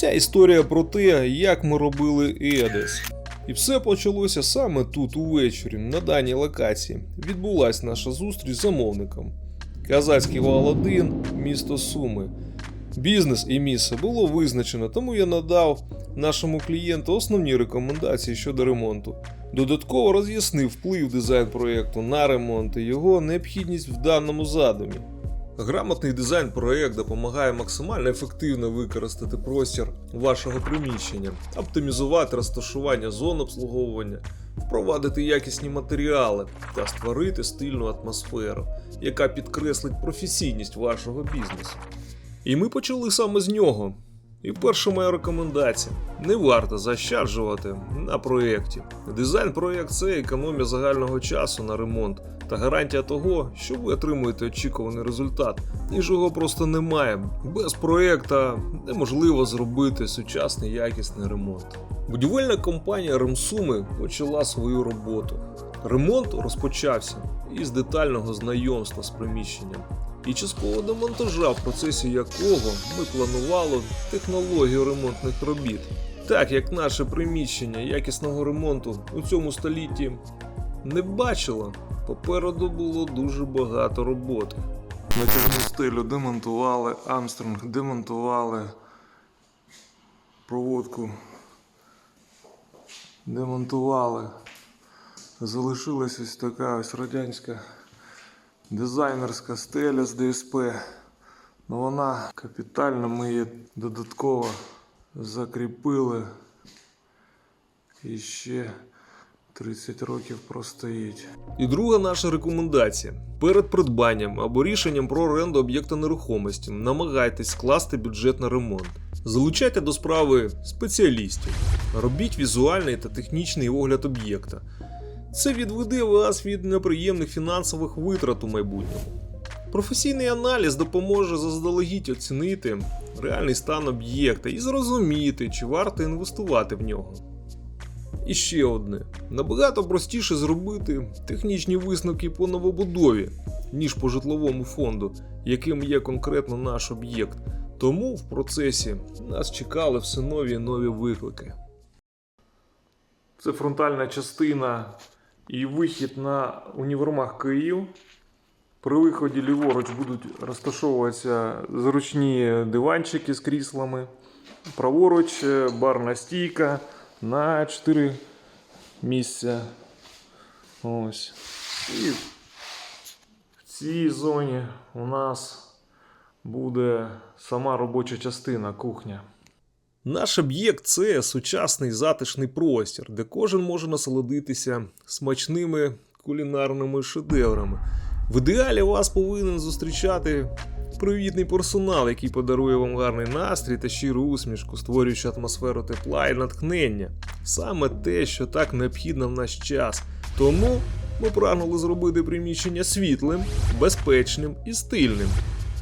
Ця історія про те, як ми робили Едес. І все почалося саме тут увечері, на даній локації. Відбулася наша зустріч з замовником. Казацький вал 1, місто Суми. Бізнес і місце було визначено, тому я надав нашому клієнту основні рекомендації щодо ремонту. Додатково роз'яснив вплив дизайн проєкту на ремонт і його необхідність в даному задумі. Грамотний дизайн проєкт допомагає максимально ефективно використати простір вашого приміщення, оптимізувати розташування зон обслуговування, впровадити якісні матеріали та створити стильну атмосферу, яка підкреслить професійність вашого бізнесу. І ми почали саме з нього. І перша моя рекомендація: не варто заощаджувати на проєкті. Дизайн проєкт це економія загального часу на ремонт та гарантія того, що ви отримуєте очікуваний результат, ніж його просто немає. Без проєкта неможливо зробити сучасний якісний ремонт. Будівельна компанія Ремсуми почала свою роботу. Ремонт розпочався із детального знайомства з приміщенням і часткового демонтажа, в процесі якого ми планували технологію ремонтних робіт. Так як наше приміщення якісного ремонту у цьому столітті не бачило, попереду було дуже багато роботи. Натяжну стелю демонтували, Амстронг демонтували проводку. Демонтували. Залишилась ось така ось радянська дизайнерська стеля з ДСП. Ну вона капітально ми її додатково закріпили. І ще 30 років простоїть. І друга наша рекомендація: перед придбанням або рішенням про оренду об'єкта нерухомості намагайтесь скласти бюджет на ремонт. Залучайте до справи спеціалістів, робіть візуальний та технічний огляд об'єкта. Це відведе вас від неприємних фінансових витрат у майбутньому. Професійний аналіз допоможе заздалегідь оцінити реальний стан об'єкта і зрозуміти, чи варто інвестувати в нього. І ще одне: набагато простіше зробити технічні висновки по новобудові, ніж по житловому фонду, яким є конкретно наш об'єкт. Тому в процесі нас чекали все нові і нові виклики. Це фронтальна частина і вихід на універмаг Київ. При виході ліворуч будуть розташовуватися зручні диванчики з кріслами. Праворуч е, барна стійка на 4 місця. Ось. І в цій зоні у нас буде сама робоча частина кухня. Наш об'єкт це сучасний затишний простір, де кожен може насолодитися смачними кулінарними шедеврами. В ідеалі вас повинен зустрічати привітний персонал, який подарує вам гарний настрій та щиру усмішку, створюючи атмосферу тепла і натхнення. Саме те, що так необхідно в наш час. Тому ми прагнули зробити приміщення світлим, безпечним і стильним,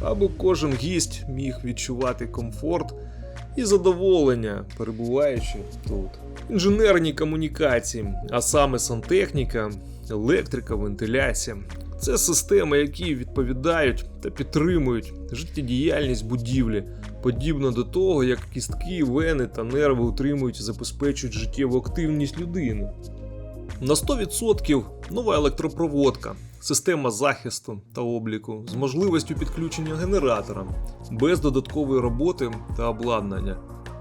аби кожен гість міг відчувати комфорт і задоволення, перебуваючи тут. Інженерні комунікації, а саме сантехніка, електрика, вентиляція. Це системи, які відповідають та підтримують життєдіяльність будівлі, подібно до того, як кістки, вени та нерви утримують і забезпечують життєву активність людини. На 100% нова електропроводка, система захисту та обліку з можливістю підключення генератора без додаткової роботи та обладнання.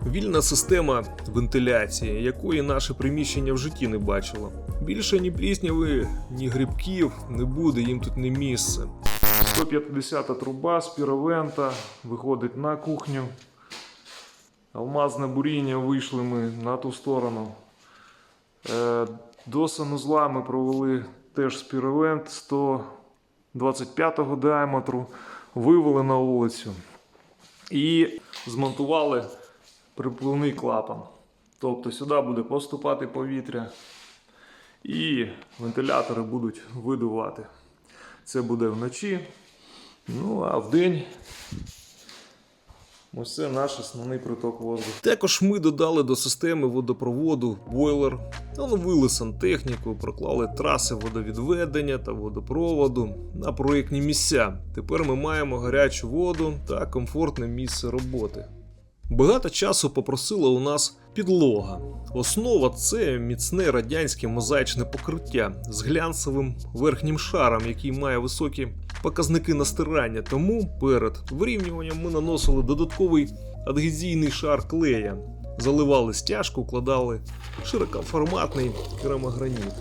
Вільна система вентиляції, якої наше приміщення в житті не бачило. Більше ні плісняви, ні грибків не буде, їм тут не місце. 150 труба з піровента виходить на кухню. Алмазне буріння вийшли ми на ту сторону. Е, До санузла ми провели теж спіровент 125-го діаметру, вивели на вулицю і змонтували припливний клапан. Тобто сюди буде поступати повітря і вентилятори будуть видувати. Це буде вночі. Ну а вдень Ось наш основний приток воздуху. Також ми додали до системи водопроводу бойлер, оновили сантехніку, проклали траси водовідведення та водопроводу на проєктні місця. Тепер ми маємо гарячу воду та комфортне місце роботи. Багато часу попросила у нас підлога. Основа це міцне радянське мозаїчне покриття з глянцевим верхнім шаром, який має високі показники настирання. Тому перед вирівнюванням ми наносили додатковий адгезійний шар клея, заливали стяжку, вкладали широкоформатний керамограніт.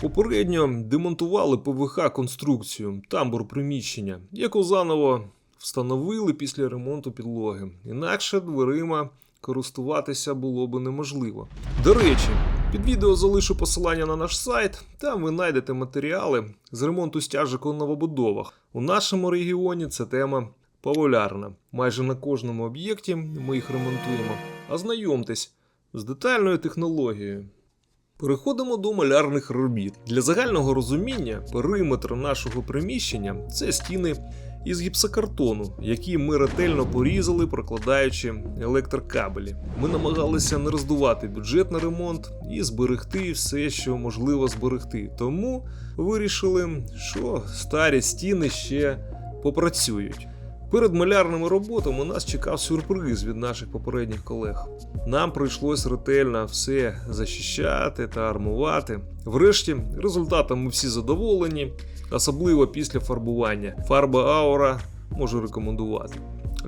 Попередньо демонтували ПВХ конструкцію, тамбур приміщення, яку заново встановили після ремонту підлоги. Інакше дверима користуватися було би неможливо. До речі, під відео залишу посилання на наш сайт, там ви знайдете матеріали з ремонту стяжок у новобудовах. У нашому регіоні ця тема популярна. Майже на кожному об'єкті ми їх ремонтуємо. Ознайомтесь з детальною технологією. Переходимо до малярних робіт. Для загального розуміння, периметр нашого приміщення це стіни із гіпсокартону, які ми ретельно порізали, прокладаючи електрокабелі. Ми намагалися не роздувати бюджет на ремонт і зберегти все, що можливо зберегти. Тому вирішили, що старі стіни ще попрацюють. Перед малярними роботами нас чекав сюрприз від наших попередніх колег. Нам прийшлось ретельно все захищати та армувати. Врешті, результатом ми всі задоволені, особливо після фарбування. Фарба аура можу рекомендувати.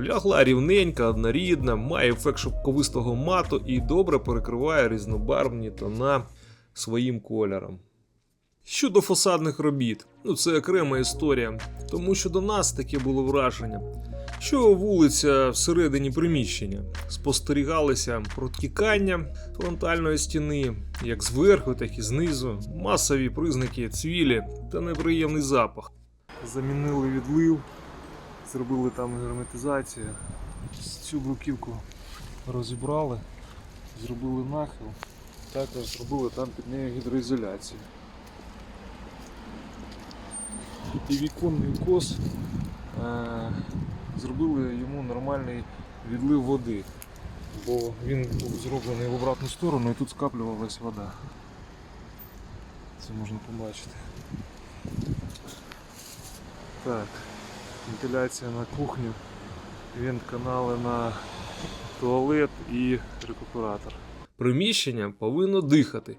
Лягла рівненька, однорідна, має ефект шовковистого мату і добре перекриває різнобарвні тона своїм кольором. Щодо фасадних робіт, ну це окрема історія, тому що до нас таке було враження, що вулиця всередині приміщення спостерігалися протікання фронтальної стіни, як зверху, так і знизу, масові признаки цвілі та неприємний запах. Замінили відлив, зробили там герметизацію. Цю бруківку розібрали, зробили нахил, також зробили там під нею гідроізоляцію. І віконний кос е, зробили йому нормальний відлив води, бо він був зроблений в обратну сторону і тут скаплювалась вода. Це можна побачити. Так, вентиляція на кухню, вент-канали на туалет і рекуператор. Приміщення повинно дихати.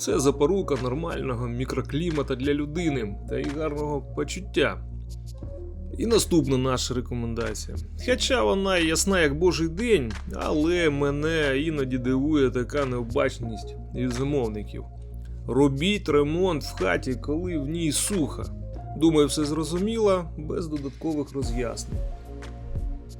Це запорука нормального мікроклімата для людини та і гарного почуття. І наступна наша рекомендація. Хоча вона ясна як божий день, але мене іноді дивує така необачність від замовників. Робіть ремонт в хаті, коли в ній сухо. Думаю, все зрозуміло, без додаткових роз'яснень.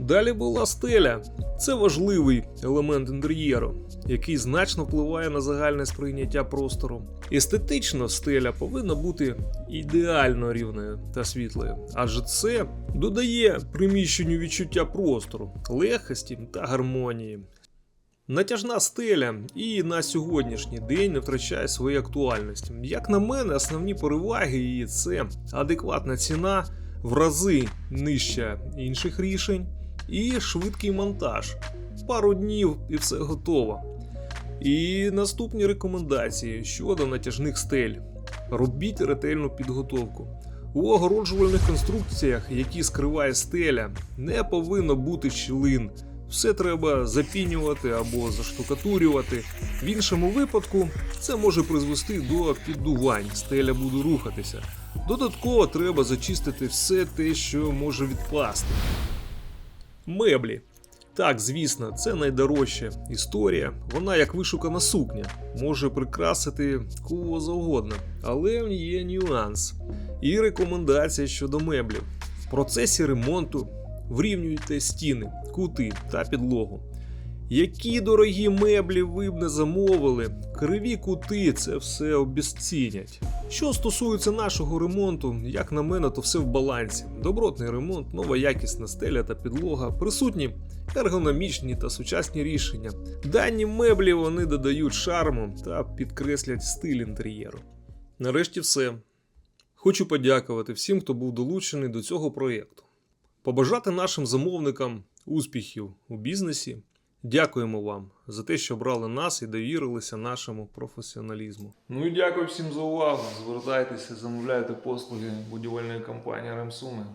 Далі була стеля. Це важливий елемент інтер'єру, який значно впливає на загальне сприйняття простору. Естетично стеля повинна бути ідеально рівною та світлою, адже це додає приміщенню відчуття простору, легкості та гармонії. Натяжна стеля і на сьогоднішній день не втрачає своєї актуальності. Як на мене, основні переваги її це адекватна ціна в рази нижча інших рішень і швидкий монтаж. Пару днів і все готово. І наступні рекомендації щодо натяжних стель. Робіть ретельну підготовку. У огороджувальних конструкціях, які скриває стеля, не повинно бути щілин. Все треба запінювати або заштукатурювати. В іншому випадку це може призвести до піддувань, стеля буде рухатися. Додатково треба зачистити все те, що може відпасти. Меблі. Так, звісно, це найдорожча історія. Вона як вишукана сукня, може прикрасити кого завгодно, але є нюанс. І рекомендація щодо меблів. В процесі ремонту врівнюйте стіни, кути та підлогу. Які дорогі меблі ви б не замовили, криві кути це все обезцінять. Що стосується нашого ремонту, як на мене, то все в балансі. Добротний ремонт, нова якісна стеля та підлога, присутні ергономічні та сучасні рішення. Дані меблі вони додають шарму та підкреслять стиль інтер'єру. Нарешті все. Хочу подякувати всім, хто був долучений до цього проєкту. Побажати нашим замовникам успіхів у бізнесі. Дякуємо вам за те, що брали нас і довірилися нашому професіоналізму. Ну і дякую всім за увагу. Звертайтеся, замовляйте послуги будівельної компанії Ремсуми.